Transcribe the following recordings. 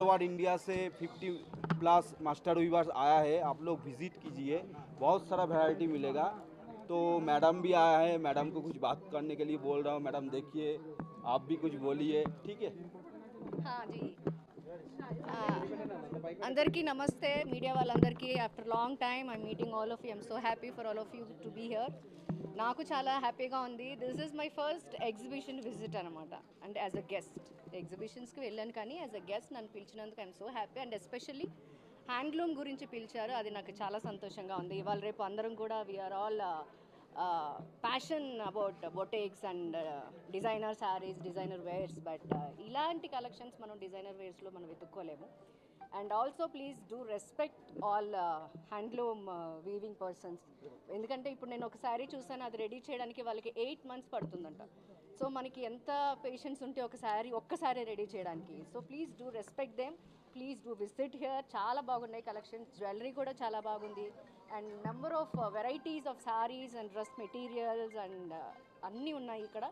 Award India से 50 plus master viewers आया है, आप लोग विज़िट कीजिए, बहुत सारा वैरायटी मिलेगा। तो मैडम भी आया है, मैडम को कुछ बात करने के लिए बोल रहा हूँ, मैडम देखिए, आप भी कुछ बोलिए, ठीक है? हाँ जी। అందరికీ నమస్తే మీడియా వాళ్ళందరికీ. After long time I meeting all of you I'm so happy for all of you to be here నాకు చాలా హ్యాపీగా ఉంది. This is my first exhibition visit అనమాట అండ్ యాజ్ అ గెస్ట్ ఎగ్జిబిషన్స్కి వెళ్ళాను కానీ యాజ్ అ గెస్ట్ నన్ను పిలిచినందుకు I'm so happy and especially handloom గురించి పిలిచారు. అది నాకు చాలా సంతోషంగా ఉంది. ఇవాళ రేపు అందరం కూడా we're all passion about boutiques and designer saris designer wears but ఇలాంటి కలెక్షన్స్ మనం డిజైనర్ వేర్స్లో మనం వెతుక్కోలేము. And also please do respect all handloom weaving persons ఎందుకంటే ఇప్పుడు నేను ఒక శారీ చూసాను అది రెడీ చేయడానికి వాళ్ళకి ఎయిట్ మంత్స్ పడుతుందంట. సో మనకి ఎంత పేషెన్స్ ఉంటే ఒక శారీ ఒక్కసారి రెడీ చేయడానికి. So please do respect them please do visit here. చాలా బాగున్నాయి కలెక్షన్స్ జ్యువెలరీ కూడా చాలా బాగుంది. And number of varieties of saris and dress materials and అన్నీ ఉన్నాయి ఇక్కడ.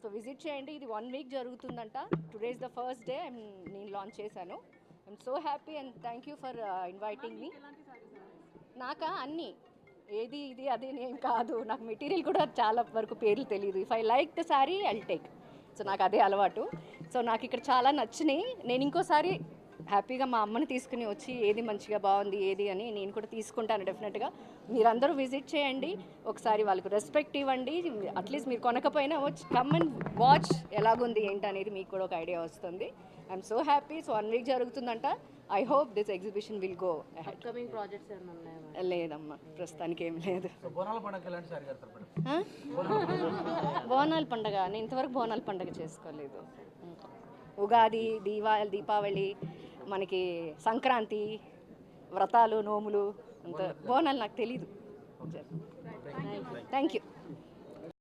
సో విజిట్ చేయండి. ఇది వన్ వీక్ జరుగుతుందంట. టుడేస్ ద ఫస్ట్ డే నేను లాంచ్ చేశాను. I'm so happy and thank you for inviting me నాకా? అన్నీ. ఏది ఇది అది నేను కాదు. నాకు మెటీరియల్ కూడా చాలా వరకు పేర్లు తెలియదు if I like the sari I take so నాకు అదే అలవాటు. సో నాకు ఇక్కడ చాలా నచ్చినాయి. నేను ఇంకోసారి హ్యాపీగా మా అమ్మని తీసుకుని వచ్చి ఏది మంచిగా బాగుంది ఏది అని నేను కూడా తీసుకుంటాను డెఫినెట్గా. మీరందరూ విజిట్ చేయండి ఒకసారి వాళ్ళకు రెస్పెక్ట్ ఇవ్వండి అట్లీస్ట్ మీరు కొనకపోయినా వచ్చి కమ్ అండ్ వాచ్ ఎలాగుంది ఏంటి అనేది మీకు కూడా ఒక ఐడియా వస్తుంది. I'm so happy so one week జరుగుతుందంట. I hope this exhibition will go లేదమ్మా ప్రస్తుతానికి ఏం లేదు? బోనాల పండగ నేను ఇంతవరకు బోనాల పండగ చేసుకోలేదు. ఉగాది దీవా దీపావళి మనకి సంక్రాంతి వ్రతాలు నోములు అంత బోనాలు. నాకు తెలీదు. Thank you